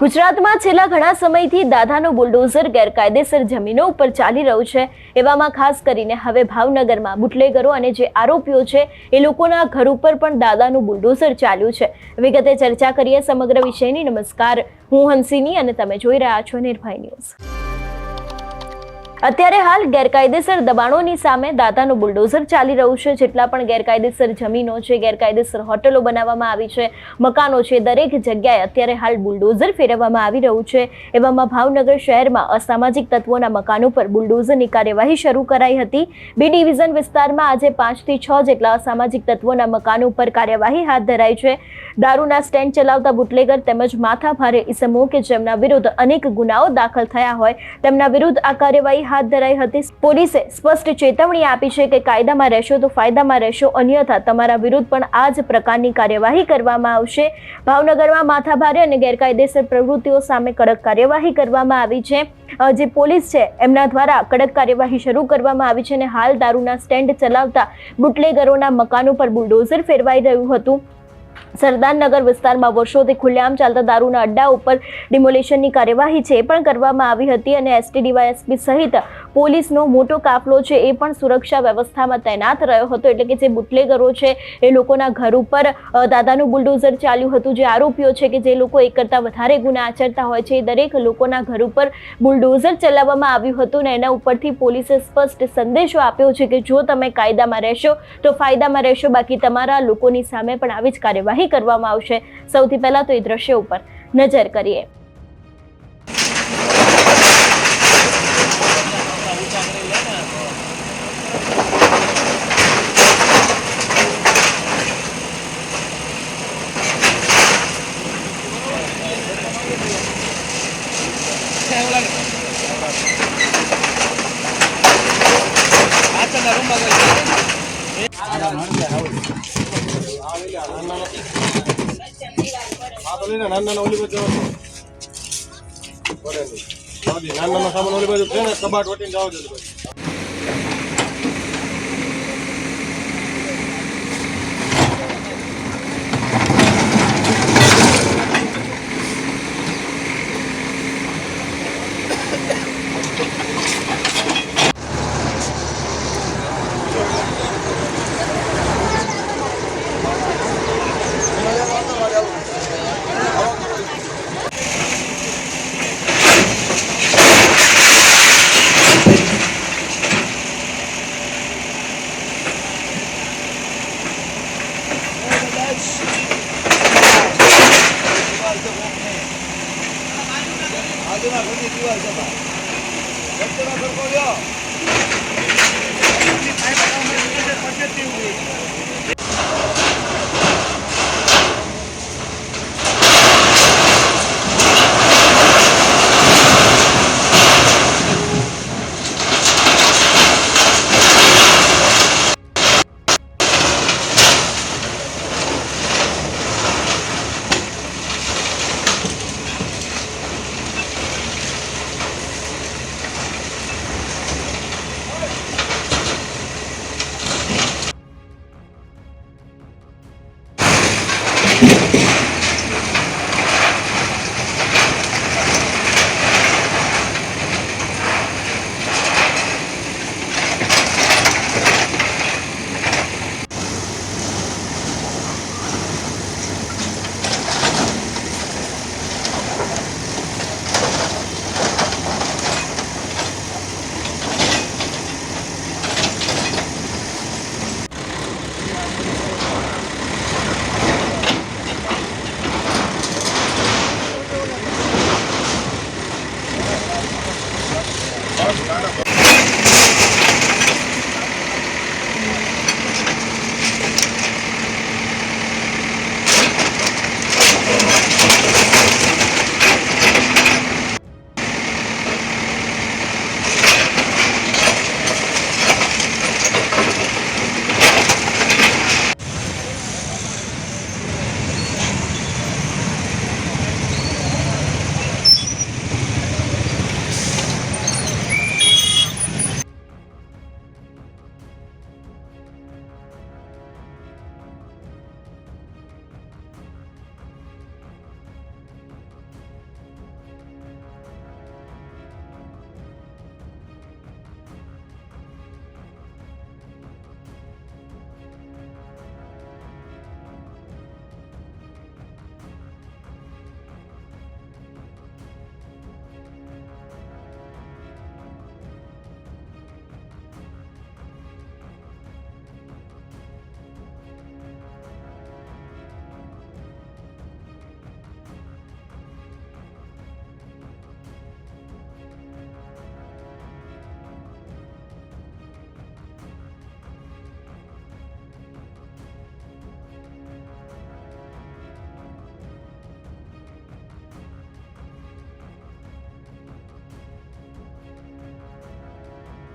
ગુજરાતમાં છેલ્લા ઘણા સમયથી દાદાનું બુલડોઝર ગેરકાયદેસર જમીનો ઉપર ચાલી રહ્યું છે. એવામાં ખાસ કરીને હવે ભાવનગરમાં બુટલેગરો અને જે આરોપીઓ છે, એ લોકોના ઘર ઉપર પણ દાદાનું બુલડોઝર ચાલ્યું છે. વિગતે ચર્ચા કરીએ સમગ્ર વિષયની. નમસ્કાર. હું હંસિની અને તમે જોઈ રહ્યા છો નિર્ભય ન્યૂઝ. અત્યારે હાલ ગેરકાયદેસર દબાણોની સામે દાદાનું બુલડોઝર ચાલી રહ્યું છે. જેટલા પણ ગેરકાયદેસર જમીનો છે, ગેરકાયદેસર હોટલો બનાવવામાં આવી છે, મકાનો છે, દરેક જગ્યાએ અત્યારે હાલ બુલડોઝર ફેરવવામાં આવી રહ્યું છે. એવામાં ભાવનગર શહેરમાં અસામાજિક તત્વોના મકાનો પર બુલડોઝરની કાર્યવાહી શરૂ કરાઈ હતી. બી ડિવિઝન વિસ્તારમાં આજે પાંચથી છ જેટલા અસામાજિક તત્વોના મકાનો પર કાર્યવાહી હાથ ધરાઈ છે. દારૂના સ્ટેન્ડ ચલાવતા બુટલેગર તેમજ માથાભારે ઇસમો કે જેમના વિરુદ્ધ અનેક ગુનાઓ દાખલ થયા હોય તેમના વિરુદ્ધ આ કાર્યવાહી હાથ ધરાઈ હતી. પોલીસે સ્પષ્ટ ચેતવણી આપી છે કે કાયદામાં રહેશો તો ફાયદામાં રહેશો, અન્યથા તમારા વિરુદ્ધ પણ આ જ પ્રકારની કાર્યવાહી કરવામાં આવશે. ભાવનગરમાં માથાભારે અને ગેરકાયદેસર પ્રવૃત્તિઓ સામે કડક કાર્યવાહી કરવામાં આવી છે. જે પોલીસ છે, એમના દ્વારા કડક કાર્યવાહી શરૂ કરવામાં આવી છે અને હાલ દારૂના સ્ટેન્ડ ચલાવતા બુટલેગરોના મકાનો પર બુલડોઝર ફેરવાઈ રહ્યું હતું. સરદારનગર વિસ્તારમાં વર્ષોથી ખુલ્લેઆમ ચાલતા દારૂના અડ્ડા ઉપર ડિમોલેશનની કાર્યવાહી છે એ પણ કરવામાં આવી હતી અને એસટી ડીવાયએસપી સહિત પોલીસનો મોટો કાફલો છે એ પણ સુરક્ષા વ્યવસ્થામાં તૈનાત રહ્યો હતો. એટલે કે જે બુટલેગરો છે એ લોકોના ઘર ઉપર દાદાનું બુલડોઝર ચાલ્યું હતું. જે આરોપીઓ છે કે જે લોકો એક કરતાં વધારે ગુના આચરતા હોય છે એ દરેક લોકોના ઘર ઉપર બુલડોઝર ચલાવવામાં આવ્યું હતું ને એના ઉપરથી પોલીસે સ્પષ્ટ સંદેશો આપ્યો છે કે જો તમે કાયદામાં રહેશો તો ફાયદામાં રહેશો. બાકી તમારા લોકોની સામે પણ આવી જ કાર્યવાહી કરવામાં આવશે. સૌથી પહેલા તો એ દ્રશ્ય ઉપર નજર કરીએ. આ તો લઈને નાના ઓલી બાજુ જવાનું. સામાન ઓલી બાજુ છે ને, કબાટ વટીને જાવ દે ખર્ચો ખર્ચો લ્યો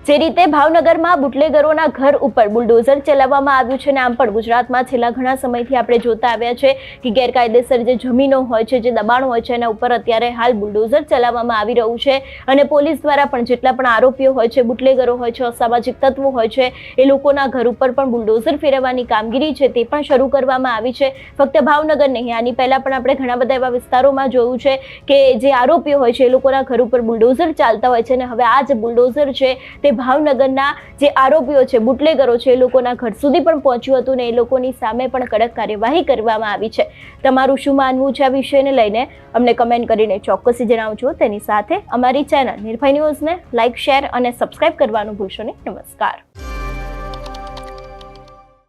જે રીતે ભાવનગરમાં બુટલેગરોના ઘર ઉપર બુલડોઝર ચલાવવામાં આવ્યું છે અને આમ પણ ગુજરાતમાં છેલ્લા ઘણા સમયથી આપણે જોતા આવ્યા છે કે ગેરકાયદેસર જે જમીનો હોય છે, જે દબાણ હોય છે, એના ઉપર અત્યારે હાલ બુલડોઝર ચલાવવામાં આવી રહ્યું છે અને પોલીસ દ્વારા પણ જેટલા પણ આરોપીઓ હોય છે, બુટલેગરો હોય છે, અસામાજિક તત્વો હોય છે, એ લોકોના ઘર ઉપર પણ બુલડોઝર ફેરવવાની કામગીરી છે તે પણ શરૂ કરવામાં આવી છે. ફક્ત ભાવનગર નહીં, આની પહેલાં પણ આપણે ઘણા બધા એવા વિસ્તારોમાં જોયું છે કે જે આરોપીઓ હોય છે, એ લોકોના ઘર ઉપર બુલડોઝર ચાલતા હોય છે અને હવે આ જે બુલડોઝર છે તે ભાવનગરના જે આરોપીઓ છે, બુટલેગરો છે, એ લોકોના ઘર સુધી પણ પહોંચ્યું હતું ને એ લોકોની સામે પણ કડક કાર્યવાહી કરવામાં આવી છે. તમારું શું માનવું છે આ વિષયને લઈને? અમને કમેન્ટ કરીને ચોક્કસી જણાવજો. તેની સાથે અમારી ચેનલ નિર્ભય ન્યૂઝને લાઇક શેર અને સબસ્ક્રાઇબ કરવાનું ભૂલશો નહીં. નમસ્કાર.